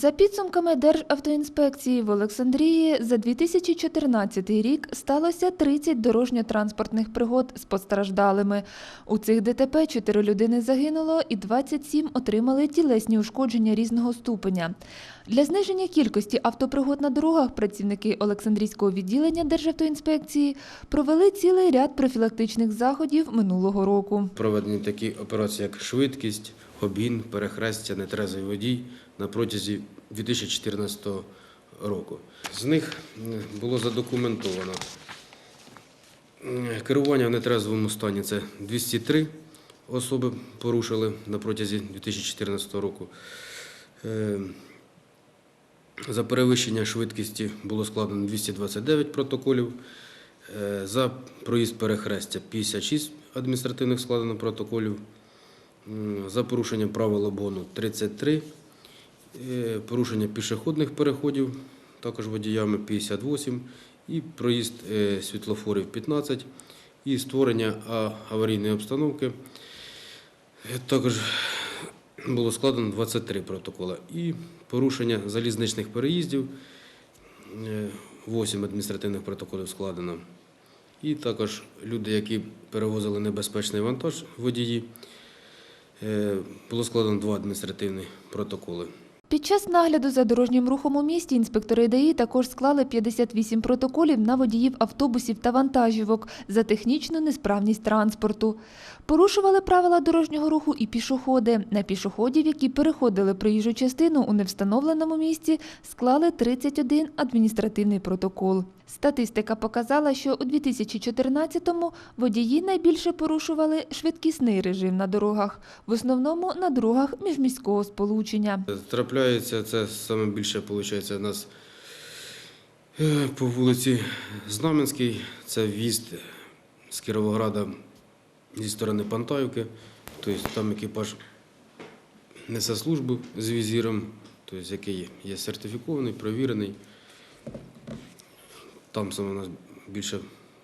За підсумками Державтоінспекції в Олександрії за 2014 рік сталося 30 дорожньо-транспортних пригод з постраждалими. У цих ДТП 4 людини загинуло і 27 отримали тілесні ушкодження різного ступеня. Для зниження кількості автопригод на дорогах працівники Олександрійського відділення Державтоінспекції провели цілий ряд профілактичних заходів минулого року. Проведені такі операції, як швидкість, обгін, перехрестя, нетрезвий водій на протязі 2014 року. З них було задокументовано керування в нетрезвому стані це 203 особи порушили на протязі 2014 року. Е, За перевищення швидкості було складено 229 протоколів. Е, За проїзд перехрестя 56 адміністративних складено протоколів. За порушення правил обгону 33. Е, Порушення пішохідних переходів також водіями 58. І проїзд е, світлофорів 15. І створення аварійної обстановки. Е, Також було складено 23 протоколи. І порушення залізничних переїздів. 8 адміністративних протоколів складено. І також люди, які перевозили небезпечний вантаж водії, було складено два адміністративні протоколи. Під час нагляду за дорожнім рухом у місті інспектори ДАІ також склали 58 протоколів на водіїв автобусів та вантажівок за технічну несправність транспорту. Порушували правила дорожнього руху і пішоходи. На пішоходів, які переходили проїжджу частину у невстановленому місці, склали 31 адміністративний протокол. Статистика показала, що у 2014-му водії найбільше порушували швидкісний режим на дорогах, в основному на дорогах міжміського сполучення. Трапляється це саме більше, виходить, у нас е, по вулиці Знаменській, це в'їзд з Кіровограда зі сторони Пантаївки. Тобто там екіпаж несе службу з візіром, тобто, який є сертифікований, провірений. Там саме у нас більше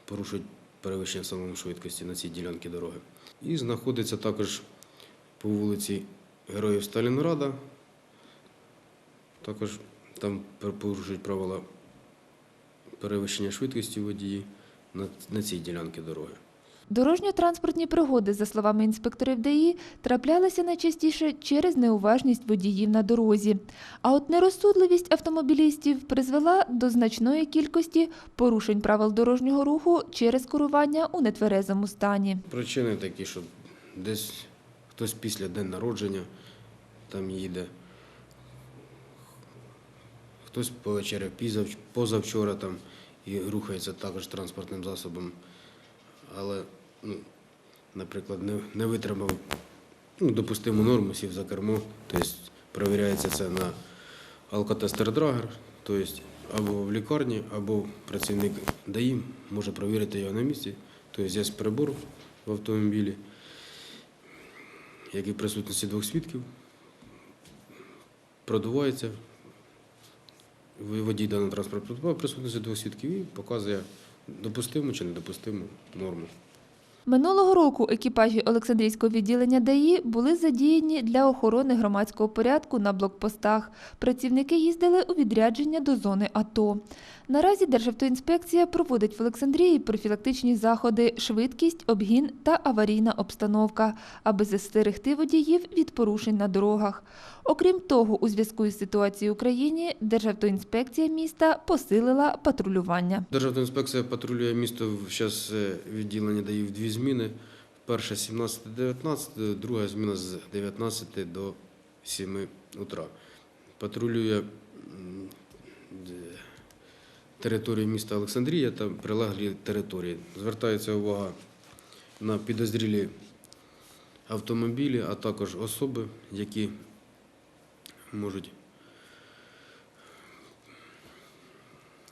порушують перевищення самої швидкості на цій ділянці дороги. І знаходиться також по вулиці Героїв Сталінграда. Також там порушують правила перевищення швидкості водії на, цій ділянці дороги. Дорожньо-транспортні пригоди, за словами інспекторів ДАІ, траплялися найчастіше через неуважність водіїв на дорозі. А от нерозсудливість автомобілістів призвела до значної кількості порушень правил дорожнього руху через керування у нетверезому стані. Причини такі, що десь хтось після день народження там їде, хтось повечеряв позавчора там і рухається також транспортним засобом, але, ну, наприклад, не, не витримав ну, допустиму норму, сів за кермо, тобто перевіряється це на алкотестер-драгер, тобто або в лікарні, або працівник ДАІ може перевірити його на місці. Тобто є прибор в автомобілі, який в присутності двох свідків продувається. Водій даного транспортного присутності двох свідків і показує допустиму чи недопустиму норму. Минулого року екіпажі Олександрійського відділення ДАІ були задіяні для охорони громадського порядку на блокпостах. Працівники їздили у відрядження до зони АТО. Наразі Державтоінспекція проводить в Олександрії профілактичні заходи швидкість, обгін та аварійна обстановка, аби застерегти водіїв від порушень на дорогах. Окрім того, у зв'язку із ситуацією в Україні Державтоінспекція міста посилила патрулювання. Державна інспекція патрулює місто зараз відділення дає в дві зміни. Перша з 17-19, друга зміна з 19 до 7 утра. Патрулює територію міста Олександрія та прилеглі території. Звертається увага на підозрілі автомобілі, а також особи, які можуть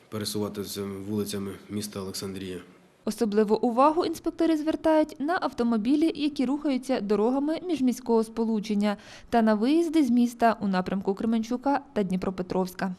пересуватися вулицями міста Олександрія. Особливу увагу інспектори звертають на автомобілі, які рухаються дорогами міжміського сполучення та на виїзди з міста у напрямку Кременчука та Дніпропетровська.